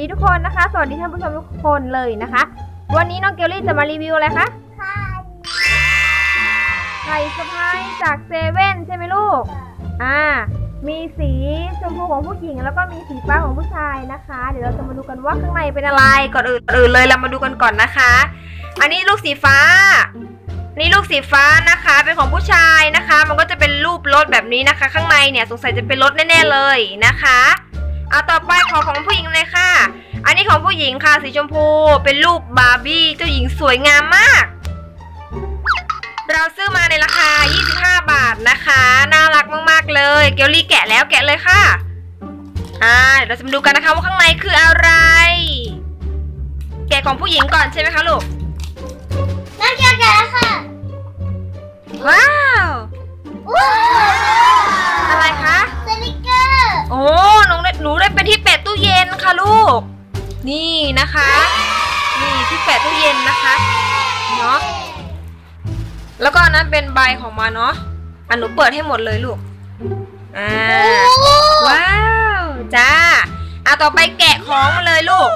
ดีทุกคนนะคะ สวัสดีท่านผู้ชมทุกคนเลยนะคะ วันนี้น้องเกลลี่จะมารีวิวอะไรคะค่ะไข่สะพายจากเซเว่นใช่ไหมลูก อ่า มีสีชมพูของผู้หญิง แล้วก็มีสีฟ้าของผู้ชายนะคะ เดี๋ยวเราจะมาดูกันว่าข้างในเป็นอะไร ก่อนอื่นก่อนอื่นเลยเรามาดูกันก่อนนะคะ อันนี้ลูกสีฟ้า นี่ลูกสีฟ้านะคะ เป็นของผู้ชายนะคะ มันก็จะเป็นรูปรถแบบนี้นะคะ ข้างในเนี่ยสงสัยจะเป็นรถแน่ๆเลยนะคะเอาต่อไปขอของผู้หญิงเลยค่ะ อันนี้ของผู้หญิงค่ะสีชมพูเป็นรูปบาร์บี้เจ้าหญิงสวยงามมาก เราซื้อมาในราคา 25 บาทนะคะ น่ารักมากๆเลย เกลลี่แกะแล้วแกะเลยค่ะ อ่าเดี๋ยวเราจะมาดูกันนะคะว่าข้างในคืออะไร แกะของผู้หญิงก่อนใช่ไหมคะลูก น้องเกียวแกะค่ะ ว้าว ว้าว ค่ะลูก นี่นะคะ นี่ที่แปะตู้เย็นนะคะเนาะแล้วก็อันนั้นเป็นใบของมันเนาะอันหนูเปิดให้หมดเลยลูกอ่าว้าวจ้าอะต่อไปแกะของมาเลยลูก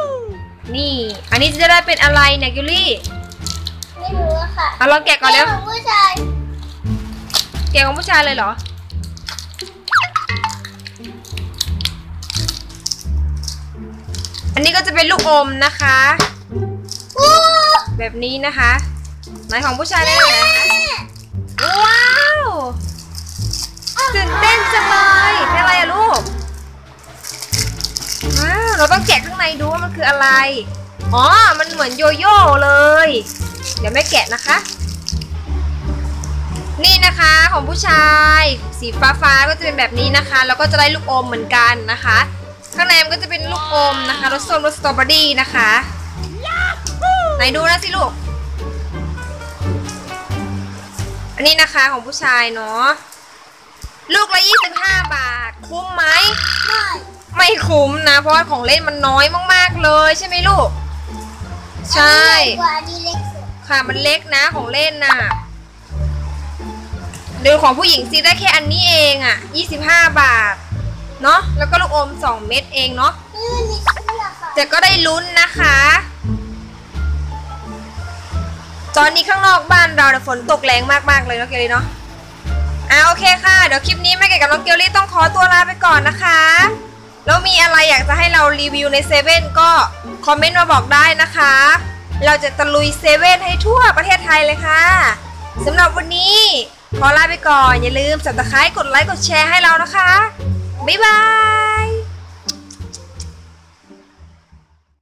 นี่ อันนี้จะได้เป็นอะไรเนี่ยกิลลี่ไม่รู้อะค่ะเอาลองแกะก่อนเร็วของผู้ชายแกะของผู้ชายเลยเหรอ อันนี้ก็จะเป็นลูกอมนะคะอู้แบบนี้นะคะ ไหนของผู้ชายได้ไหนคะว้าวตื่นเต้นจังเลยเป็นอะไรอะลูกว้าวเราต้องแกะข้างในดูว่ามันคืออะไร อ๋อ มันเหมือนโยโย่เลย เดี๋ยวแม่แกะนะคะ นี่นะคะของผู้ชาย สีฟ้าฟ้าๆก็จะเป็นแบบนี้นะคะ แล้วก็จะได้ลูกอมเหมือนกันนะคะ ข้างในมันก็จะเป็นลูกอมนะคะรสส้มรสสตรอเบอรี่นะคะไหนดูนะสิลูก อันนี้นะคะของผู้ชายเนาะลูกละ25บาท คุ้มไหมไม่ไม่คุ้มนะ เพราะว่าของเล่นมันน้อยมากๆเลยใช่ไหมลูก ใช่อันนี้ใหญ่กว่าอันนี้เล็กสุดค่ะมันเล็กนะของเล่นน่ะดูของผู้หญิงซีได้แค่อันนี้เองอะ 25 บาท เนาะแล้วก็ลูกอม 2 เม็ดเองเนาะนี่มันมีเสื้อค่ะแต่ก็ได้ลุ้นนะคะ ตอนนี้ข้างนอกบ้านเราเนี่ยฝนตกแรงมากๆเลยเนาะเกลลี่เนาะอ่าโอเคค่ะ เดี๋ยวคลิปนี้แม่เก๋กับน้องเกลลี่ต้องขอตัวลาไปก่อนนะคะแล้วมีอะไรอยากจะให้เรารีวิวในเซเว่นก็คอมเมนต์มาบอกได้นะคะ เราจะตะลุยเซเว่นให้ทั่วประเทศไทยเลยค่ะสำหรับวันนี้ขอลาไปก่อน อย่าลืมสับตะไคร้กดไลค์กดแชร์ให้เรานะคะ บ๊ายบาย